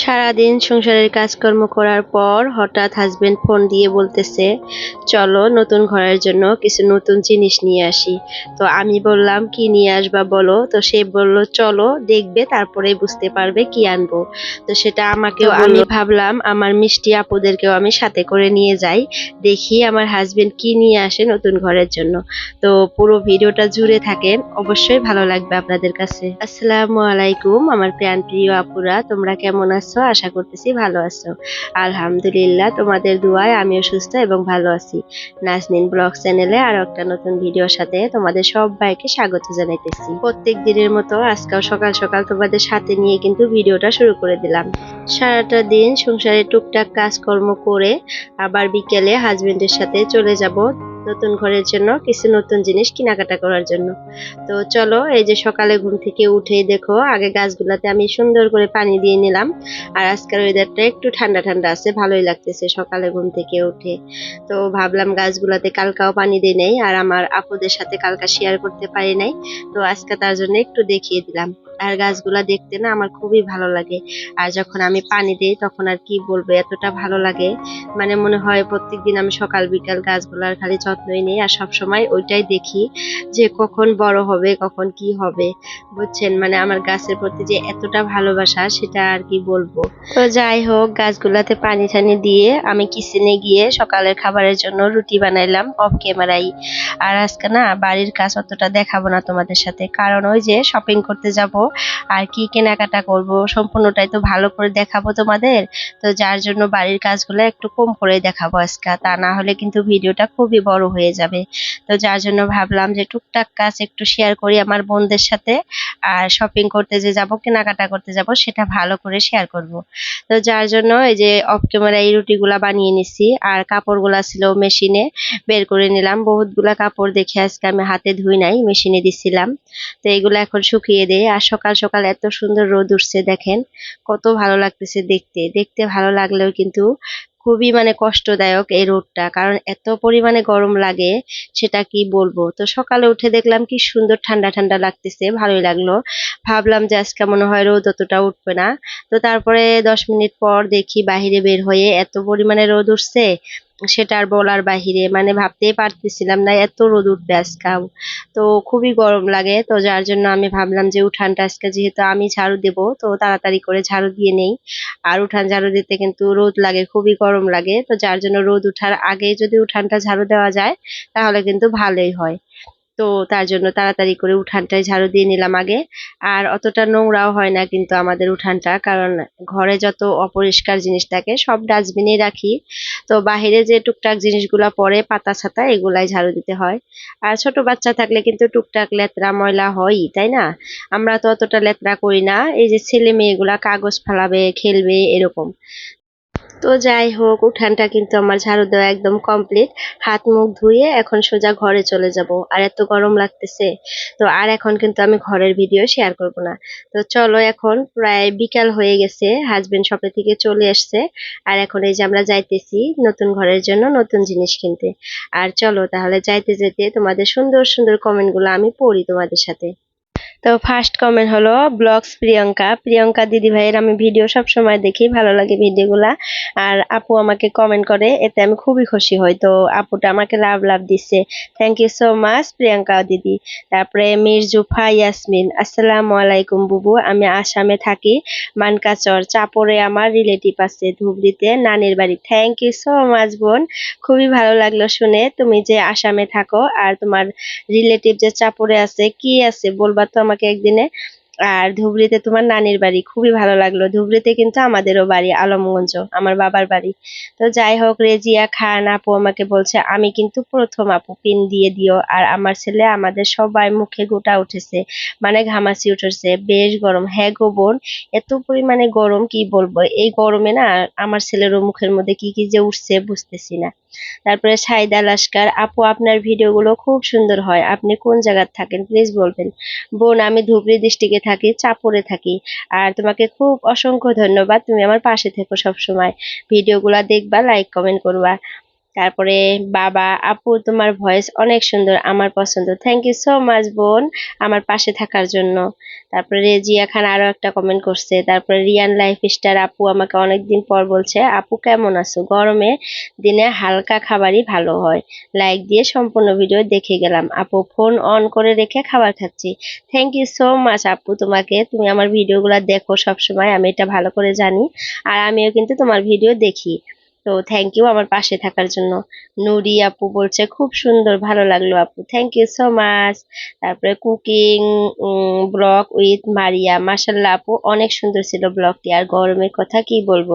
সারাদিন সংসারের কাজকর্ম করার পর হঠাৎ হাজবেন্ড ফোন দিয়ে বলতেছে চলো নতুন ঘরের জন্য কিছু নতুন জিনিস নিয়ে আসি। তো আমি বললাম কি নিয়ে আসবা বলো? তো সে বলল চলো দেখবে তারপরে বুঝতে পারবে কি আনব। তো সেটা আমাকেও আমি ভাবলাম আমার মিষ্টি আপুদেরকেও আমি সাথে করে নিয়ে যাই দেখি আমার হাজবেন্ড কি নিয়ে আসে নতুন ঘরের জন্য। তো পুরো ভিডিওটা জুড়ে থাকেন অবশ্যই ভালো লাগবে আপনাদের কাছে। আসসালামু আলাইকুম আমার প্রাণ প্রিয় আপুরা তোমরা কেমন আছো? আশা করতেছি ভালো আছো। আলহামদুলিল্লাহ, তোমাদের দোয়ায় আমিও সুস্থ এবং ভালো আছি। নাজনিন ব্লগ চ্যানেলে আর একটা নতুন ভিডিওর সাথে তোমাদের সবাইকে স্বাগত জানাইতেছি। প্রত্যেক দিনের মতো আজকাল সকাল সকাল তোমাদের সাথে নিয়ে কিন্তু ভিডিওটা শুরু করে দিলাম। সারাটা দিন সংসারে টুকটাক কাজকর্ম করে আবার বিকেলে হাজবেন্ডের সাথে চলে যাব। নতুন ঘরের জন্য, কিছু নতুন জিনিস কেনাকাটা করার জন্য। তো চলো, এই যে সকালে ঘুম থেকে উঠেই দেখো, আগে গাছগুলাতে আমি সুন্দর করে পানি দিয়ে নিলাম। আর আজকের ওয়েদারটা একটু ঠান্ডা ঠান্ডা আছে, ভালোই লাগতেছে সকালে ঘুম থেকে উঠে। তো ভাবলাম গাছগুলাতে কালকাও পানি দিয়ে নেই, আর আমার আপুদের সাথে কালকা শেয়ার করতে পারি নাই। তো আজকে তার জন্য একটু দেখিয়ে দিলাম। আর গাছগুলা দেখতে না আমার খুবই ভালো লাগে। আর যখন আমি পানি দিই তখন আর কি বলব, এতটা ভালো লাগে। মানে মনে হয় প্রত্যেকদিন আমি সকাল বিকাল গাছগুলার খালি যত্নই নিই আর সব সময় ওইটাই দেখি যে কখন বড় হবে, কখন কি হবে। বুঝছেন? মানে আমার গাছের প্রতি যে এতটা ভালোবাসা সেটা আর কি বলব। তো যাই হোক, গাছগুলাতে পানি টানি দিয়ে আমি কিচেনে গিয়ে সকালের খাবারের জন্য রুটি বানাইলাম অফ ক্যামেরাই আর আজকে না বাড়ির কাজ অতটা দেখাবো না তোমাদের সাথে। কারণ ওই যে শপিং করতে যাব আর কি কেনাকাটা করব, সম্পূর্ণটাই তো ভালো করে দেখাবো তোমাদের। তো যার জন্য বাড়ির কাজগুলো একটু কম করে দেখাবো আজকে তা না হলে কিন্তু ভিডিওটা খুবই বড় হয়ে যাবে। তো যার জন্য ভাবলাম যে টুকটাক কাজ একটু শেয়ার করি আমার বোনদের সাথে, আর শপিং করতে যে যাব, কেনাকাটা করতে যাব, সেটা ভালো করে শেয়ার করব। তো যার জন্য এই যে অফ ক্যামেরা এই রুটিগুলা বানিয়ে নিছি, আর কাপড়গুলা ছিল মেশিনে বের করে নিলাম। বহুতগুলা কাপড় দেখে আজকে আমি হাতে ধুই নাই, মেশিনে দিছিলাম। তো এগুলো এখন শুকিয়ে দেয়, আর সকাল সকাল এত সুন্দর রোদ উঠছে, দেখেন। কত ভালো লাগতেছে দেখতে। দেখতে ভালো লাগলেও কিন্তু খুবই মানে কষ্টদায়ক এই রোদটা। কারণ এত পরিমাণে গরম লাগে, সেটা কি বলব? তো সকালে উঠে দেখলাম কি সুন্দর ঠান্ডা ঠান্ডা লাগতেছে, ভালোই লাগল। ভাবলাম যে আজকে মনে হয় রোদ অতটা উঠবে না। তো তারপরে দশ মিনিট পর দেখি বাহিরে বের হয়ে এত পরিমাণে রোদ উঠছে সেটা আর বলার বাহিরে মানে ভাবতেই পারতেছিলাম না এত রোদ উঠবে আজকাল। তো খুবই গরম লাগে, তো যার জন্য আমি ভাবলাম যে উঠানটা আজকে যেহেতু আমি ঝাড়ু দেব, তো তাড়াতাড়ি করে ঝাড়ু দিয়ে নেই। আর উঠান ঝাড়ু দিতে কিন্তু রোদ লাগে, খুবই গরম লাগে, তো যার জন্য রোদ উঠার আগে যদি উঠানটা ঝাড়ু দেওয়া যায়, তাহলে কিন্তু ভালোই হয়। তো তার জন্য তাড়াতাড়ি করে উঠানটায় ঝাড়ু দিয়ে নিলাম আগে। আর অতটা নোংরাও হয় না কিন্তু আমাদের উঠানটা, কারণ ঘরে যত অপরিষ্কার জিনিস থাকে সব ডাস্টবিনে রাখি। তো বাহিরে যে টুকটাক জিনিসগুলা পরে পাতা ছাতা, এগুলাই ঝাড়ু দিতে হয়। আর ছোট বাচ্চা থাকলে কিন্তু টুকটাক লেতরা ময়লা হয়ই, তাই না? আমরা তো অতটা লেত্রা করি না। এই যে ছেলে মেয়েগুলা কাগজ ফালাবে, খেলবে, এরকম। তো যাই হোক, উঠানটা কিন্তু আমার ঝাড়ু দেওয়া একদম কমপ্লিট হাত মুখ ধুয়ে এখন সোজা ঘরে চলে যাব। আর এত গরম লাগতেছে। তো আর এখন কিন্তু আমি ঘরের ভিডিও শেয়ার করব না। তো চলো এখন প্রায় বিকাল হয়ে গেছে। হাজবেন্ড শপে থেকে চলে আসছে। আর এখন এই যে আমরা যাইতেছি নতুন ঘরের জন্য নতুন জিনিস কিনতে। আর চলো তাহলে যাইতে যেতে তোমাদের সুন্দর সুন্দর কমেন্টগুলো আমি পড়ি তোমাদের সাথে। তো ফার্স্ট কমেন্ট হলো ব্লগস প্রিয়ঙ্কা। প্রিয়ঙ্কা দিদি ভাইয়ের আমি ভিডিও সব সময় দেখি, ভালো লাগে ভিডিওগুলা আর আপু আমাকে কমেন্ট করে, এতে আমি খুবই খুশি হই। তো আপুটা আমাকে লাভ লাভ দিচ্ছে। Thank you so much Priyanka দিদি। তারপরে মির্জুফা ইয়াসমিন, আসসালামু আলাইকুম বুবু। আমি আসামে থাকি, মানকাচর। চাপরে আমার রিলেটিভ আছে ধুবড়িতে, নানির বাড়ি। থ্যাংক ইউ সো মাচ বোন। খুবই ভালো লাগল শুনে। তুমি যে আসামে থাকো আর তোমার রিলেটিভ যে চাপরে আছে, কি আছে? বলবা তো আমাকে একদিনে। আর ধুবড়িতে তোমার নানির বাড়ি, খুবই ভালো লাগল। ধুবড়িতে কিন্তু আমাদেরও বাড়ি, আলমগঞ্জ, আমার বাবার বাড়ি। তো যাই হোক, রেজিয়া খান আপু আমাকে বলছে, আমি কিন্তু প্রথম আপু, পিন দিয়ে দিও। আর আমার ছেলে আমাদের সবাই মুখে গোটা উঠেছে মানে ঘামাচি উঠেছে, বেশ গরম। হ্যাঁ গো বোন, এত পরিমাণে গরম কি বলব? এই গরমে না আমার ছেলেরও মুখের মধ্যে কি কি যে উঠছে বুঝতেছি না। তারপরে সাইদা লাস্কার আপু, আপনার ভিডিওগুলো খুব সুন্দর হয়। আপনি কোন জায়গায় থাকেন প্লিজ বলবেন। বোন, আমি ধুবড়ি ডিস্ট্রিক্টে থাকি চাপড়ে থাকি। আর তোমাকে খুব অসংখ্য ধন্যবাদ। তুমি আমার পাশে থেকো সবসময়। ভিডিওগুলো দেখবা লাইক কমেন্ট করবা। তারপরে বাবা, আপু, তোমার ভয়েস অনেক সুন্দর, আমার পছন্দ। থ্যাংক ইউ সো মাচ বোন, আমার পাশে থাকার জন্য। তারপরে রেজিয়া খান আরও একটা কমেন্ট করছে। তারপরে রিয়ান লাইফ স্টার আপু আমাকে অনেকদিন পর বলছে, আপু, কেমন আছো? গরমে দিনে হালকা খাবারই ভালো হয়। লাইক দিয়ে সম্পূর্ণ ভিডিও দেখে গেলাম। আপু ফোন অন করে রেখে খাবার খাচ্ছি। থ্যাংক ইউ সো মাচ আপু, তোমাকে। তুমি আমার ভিডিওগুলো দেখো, সবসময় আমি এটা ভালো করে জানি। আর আমিও কিন্তু তোমার ভিডিও দেখি। তো থ্যাংক ইউ আমার পাশে থাকার জন্য। নুরি আপু বলছে, খুব সুন্দর, ভালো লাগল আপু। থ্যাংক ইউ সো মাচ তারপরে কুকিং ব্লগ উইথ মারিয়া মাসাল্লাহ আপু, অনেক সুন্দর ছিল ব্লগটি আর গরমের কথা কি বলব?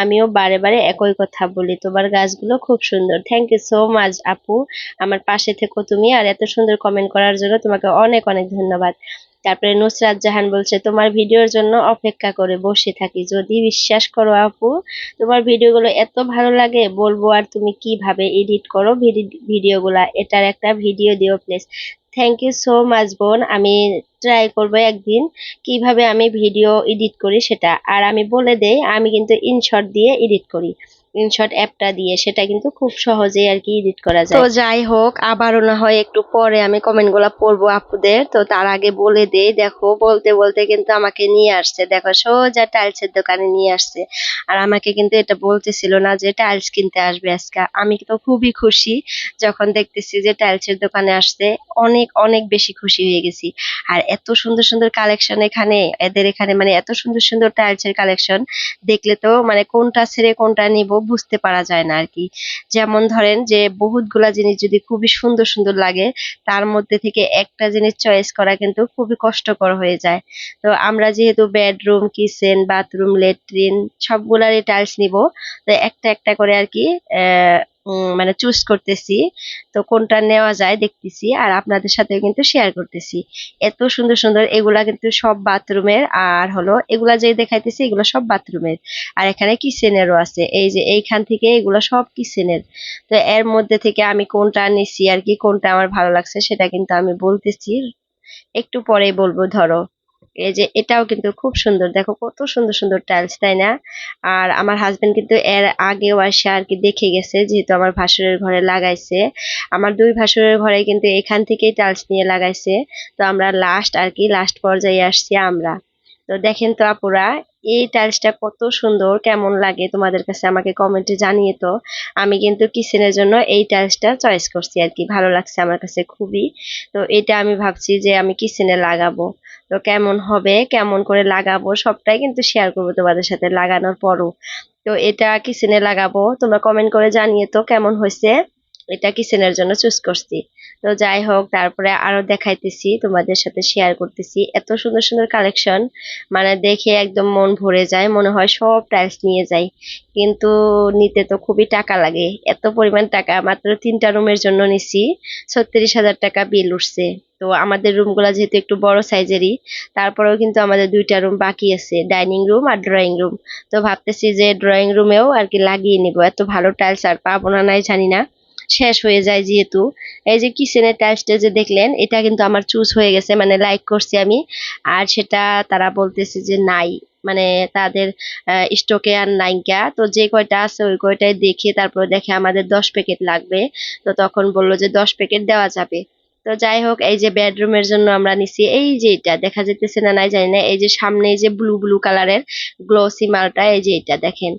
আমিও বারে বারে একই কথা বলি। তোমার গাছগুলো খুব সুন্দর। থ্যাংক ইউ সো মাচ আপু। আমার পাশে থেকো তুমি। আর এত সুন্দর কমেন্ট করার জন্য তোমাকে অনেক অনেক ধন্যবাদ। তারপরে নুসরাত জাহান বলছে, তোমার ভিডিওর জন্য অপেক্ষা করে বসে থাকি। যদি বিশ্বাস করো আপু, তোমার ভিডিওগুলো এত ভালো লাগে, বলব আর তুমি কীভাবে এডিট করো ভিডিওগুলা? এটার একটা ভিডিও দিও, please. Thank you so much বোন। আমি ট্রাই করব একদিন কীভাবে আমি ভিডিও এডিট করি সেটা। আর আমি বলে দেই, আমি কিন্তু ইনশর্ট দিয়ে এডিট করি। ইনশট অ্যাপটা দিয়ে সেটা কিন্তু খুব সহজেই আর কি এডিট করা যায়। তো যাই হোক, আবারও না হয় একটু পরে আমি কমেন্টগুলো পড়ব আপুদের। তো তার আগে বলে দেই, দেখো, বলতে বলতে কিন্তু আমাকে নিয়ে আসছে। দেখো, সোজা টাইলসের দোকানে নিয়ে আসছে। আর আমাকে কিন্তু এটা বলতেছিল না যে টাইলস কিনতে আসবে আজকে। আমি তো খুবই খুশি যখন দেখতেছি যে টাইলসের দোকানে আসছে। অনেক অনেক বেশি খুশি হয়ে গেছি। আর এত সুন্দর সুন্দর কালেকশন এখানে, এদের এখানে মানে এত সুন্দর সুন্দর টাইলসের কালেকশন দেখলে তো মানে কোনটা ছেড়ে কোনটা নিব বুঝতে পারা যায় না আর কি যেমন ধরেন যে, বহুতগুলা জিনিস যদি খুবই সুন্দর সুন্দর লাগে, তার মধ্যে থেকে একটা জিনিস চয়েস করা কিন্তু খুবই কষ্টকর হয়ে যায়। তো আমরা যেহেতু বেডরুম কিচেন বাথরুম লেট্রিন সবগুলারই টাইলস নিব, তো একটা একটা করে আর কি মানে চুজ করতেছি। তো কোনটা নেওয়া যায় দেখতেছি আর আপনাদের সাথে কিন্তু শেয়ার করতেছি। এত সুন্দর সুন্দর এগুলা কিন্তু সব বাথরুমের আর হলো এগুলা যে দেখাইতেছি এগুলো সব বাথরুমের। আর এখানে কিচেনেরও আছে। এই যে এইখান থেকে এগুলো সব কিচেনের তো এর মধ্যে থেকে আমি কোনটা নিছি আর কি কোনটা আমার ভালো লাগছে সেটা কিন্তু আমি বলতেছি। একটু পরে বলব, ধরো। এই যে এটাও কিন্তু খুব সুন্দর। দেখো কত সুন্দর সুন্দর টাইলস তাই না? আর আমার হাজবেন্ড কিন্তু এর আগেও আসে আর কি দেখে গেছে, যেহেতু আমার ভাসুরের ঘরে লাগাইছে। আমার দুই ভাসুরের ঘরে কিন্তু এখান থেকেই টাইলস নিয়ে লাগাইছে। তো আমরা লাস্ট আর কি লাস্ট পর্যায়ে আসছি আমরা। তো দেখেন তো আপুরা এই টাইলসটা কত সুন্দর, কেমন লাগে তোমাদের কাছে আমাকে কমেন্টে জানিয়ে তো। আমি কিন্তু কিচেনের জন্য এই টাইলসটা চয়েস করছি আর কি, ভালো লাগছে আমার কাছে খুবই। তো এটা আমি ভাবছি যে আমি কিচেনে লাগাবো। তো কেমন হবে, কেমন করে লাগাবো, সবটাই কিন্তু শেয়ার করব তোমাদের সাথে লাগানোর পরও। তো এটা কিচেনে লাগাবো, তোমরা কমেন্ট করে জানিয়ে তো কেমন হয়েছে? এটা কিচেনের জন্য চুজ করছি। তো যাই হোক, তারপরে আরও দেখাইতেছি, তোমাদের সাথে শেয়ার করতেছি। এত সুন্দর সুন্দর কালেকশন মানে দেখে একদম মন ভরে যায়, মনে হয় সব টাইলস নিয়ে যাই। কিন্তু নিতে তো খুবই টাকা লাগে। এত পরিমাণ টাকা, মাত্র তিনটা রুমের জন্য নিছি, ছত্রিশ হাজার টাকা বিল উঠছে। তো আমাদের রুমগুলো যেহেতু একটু বড় সাইজেরই তারপরেও কিন্তু আমাদের দুইটা রুম বাকি আছে ডাইনিং রুম আর ড্রয়িং রুম তো ভাবতেছি যে ড্রয়িং রুমেও আর কি লাগিয়ে নিব। এত ভালো টাইলস আর পাবো না নাই জানি না। শেষ হয়ে যায় যেহেতু। এই যে কিচেনের টাইলসটা যে দেখলেন, এটা কিন্তু আমার চুজ হয়ে গেছে মানে লাইক করছি আমি। আর সেটা তারা বলতেছে যে নাই মানে তাদের স্টকে আর নাইকা তো যে কয়টা আছে ওই কয়টাই দেখে তারপর দেখে আমাদের দশ প্যাকেট লাগবে। তো তখন বলল যে দশ প্যাকেট দেওয়া যাবে। তো যাই হোক, এই যে বেডরুমের জন্য আমরা নিছি। এই যে এটা, দেখা যেতেছে না, নাই জানি না। এই যে সামনে এই যে ব্লু ব্লু কালারের গ্লোসি মালটা, এই যে এটা দেখেন।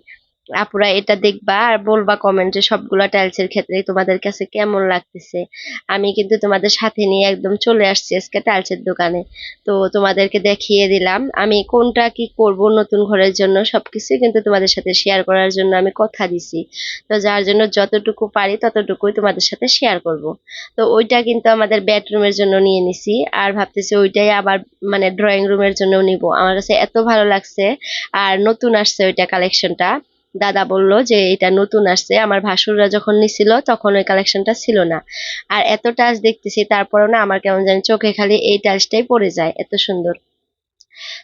আপুরা এটা দেখবা আর বলবা কমেন্টে সবগুলা টাইলসের ক্ষেত্রে তোমাদের কাছে কেমন লাগতেছে। আমি কিন্তু তোমাদের সাথে নিয়ে একদম চলে আসছি আজকে টাইলসের দোকানে। তো তোমাদেরকে দেখিয়ে দিলাম, আমি কোনটা কি করব নতুন ঘরের জন্য সবকিছুই কিন্তু তোমাদের সাথে শেয়ার করার জন্য আমি কথা দিছি। তো যার জন্য যতটুকু পারি ততটুকুই তোমাদের সাথে শেয়ার করব। তো ওইটা কিন্তু আমাদের বেডরুমের জন্য নিয়ে নিছি আর ভাবতেছি ওইটাই আবার মানে ড্রয়িং রুমের জন্য নিব। আমার কাছে এত ভালো লাগছে আর নতুন আসছে ওইটা কালেকশনটা দাদা বলল যে, এটা নতুন আসছে। আমার ভাসুররা যখন নিছিল, তখন ওই কালেকশনটা ছিল না। আর এত টাচ দেখতেছি, তারপরেও না আমার কেমন জানি চোখে খালি এই টাচটাই পড়ে যায়, এত সুন্দর।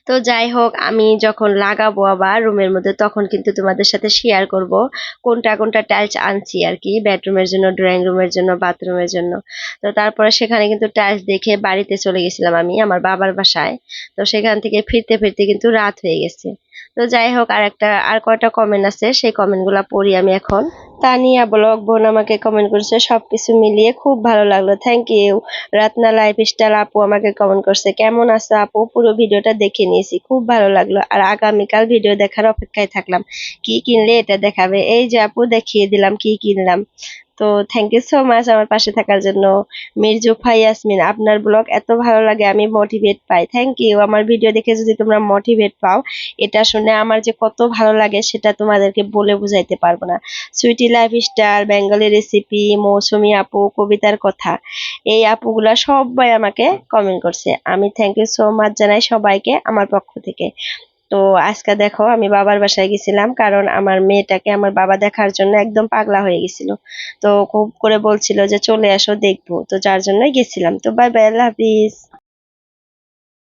তো যাই হোক, আমি যখন লাগাবো আবার রুমের মধ্যে, তখন কিন্তু তোমাদের সাথে শেয়ার করব কোনটা কোনটা টাইলস আনছি আর কি বেডরুমের জন্য ড্রয়িং রুমের জন্য বাথরুমের জন্য। তো তারপরে সেখানে কিন্তু টাইলস দেখে বাড়িতে চলে গেছিলাম আমি, আমার বাবার বাসায়। তো সেখান থেকে ফিরতে ফিরতে কিন্তু রাত হয়ে গেছে। তো যাই হোক আর একটা আর কয়টা কমেন্ট আছে, সেই কমেন্টগুলা পড়ি আমি এখন। তানিয়া ব্লগ, বোন আমাকে কমেন্ট করেছে, সবকিছু মিলিয়ে খুব ভালো লাগল thank you Ratna life style আপু আমাকে কমেন্ট করছে, কেমন আছো আপু? পুরো ভিডিওটা দেখে নিয়েছি, খুব ভালো লাগল। আর আগামীকাল ভিডিও দেখার অপেক্ষায় থাকলাম, কি কিনলে এটা দেখাবে? এই যে আপু, দেখিয়ে দিলাম, কি কিনলাম। তো থ্যাংক ইউ সো মাচ আমার পাশে থাকার জন্য। মির্জুফা ইয়াসমিন, আপনার ব্লগ এত ভালো লাগে, আমি মোটিভেট পাই। থ্যাংক ইউ আমার ভিডিও দেখে যদি তোমরা মোটিভেট পাও, এটা শুনে আমার যে কত ভালো লাগে, সেটা তোমাদেরকে বলে বুঝাইতে পারব না। Sweety lifestyle, Bengali recipe Moushumi আপু, কবিতার কথা, এই আপুগুলা সবাই আমাকে কমেন্ট করছে। আমি থ্যাংক ইউ সো মাচ জানাই সবাইকে আমার পক্ষ থেকে। তো আজকে দেখো, আমি বাবার বাসায় গেছিলাম কারণ আমার মেয়েটাকে আমার বাবা দেখার জন্য একদম পাগলা হয়ে গেছিল। তো খুব করে বলছিল যে চলে আসো, দেখব। তো যার জন্যই গেছিলাম। তো বাই বাই আল্লাহ হাফিজ।